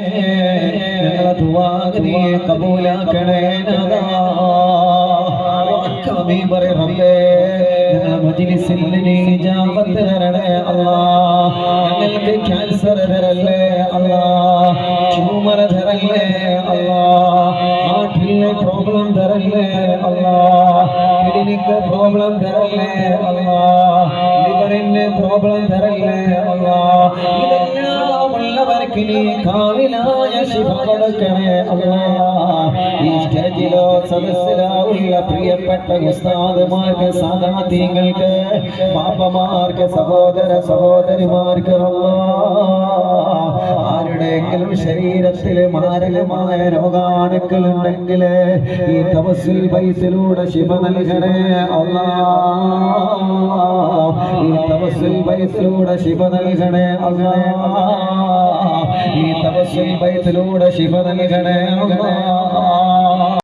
ഞങ്ങളെ നീ കബൂലാക്കണേ ഉറക്കമീ പറയ് റബ്ബേ ഞങ്ങളെ മജ്ലിസിൽ നീ ഇജാബത്ത് തരണേ അല്ലാ ഞങ്ങൾക്ക് ക്യാൻസർ തരല്ലേ അല്ലാ ട്യൂമർ തരല്ലേ അല്ലാ ഹാർട്ടിലെ പ്രോബ്ലം തരല്ലേ അല്ലാ കിഡ്നിക്ക് പ്രോബ്ലം തരല്ലേ അല്ലാ ലിവറിന് പ്രോബ്ലം തരല്ലേ അല്ലാ ഇതെല്ലാം ഉള്ളവർക്ക് നീ കാവിലായ ശിവ കൊടുക്കണേ അല്ലാ ഈ സ്റ്റേജിലോ സദസ്സിലോ ഉള്ള പ്രിയപ്പെട്ട ഉസ്താദുമാർക്ക് സാധാത്യങ്ങൾക്ക് പാപ്പമാർക്ക് സഹോദര സഹോദരിമാർക്ക് ആരുടെയെങ്കിലും ശരീരത്തിൽ മാരകമായ രോഗാണുക്കൾ ഉണ്ടെങ്കിൽ ഈ തപസ്സിൽ പൈസയിലൂടെ ശിവ നൽകണേ അല്ലാ ഈ തപസ്സിൽ പൈസയിലൂടെ ശിവ നൽകണേ അല്ലാ പൈസയിലൂടെ ശിവ നൽകണേ അല്ലാ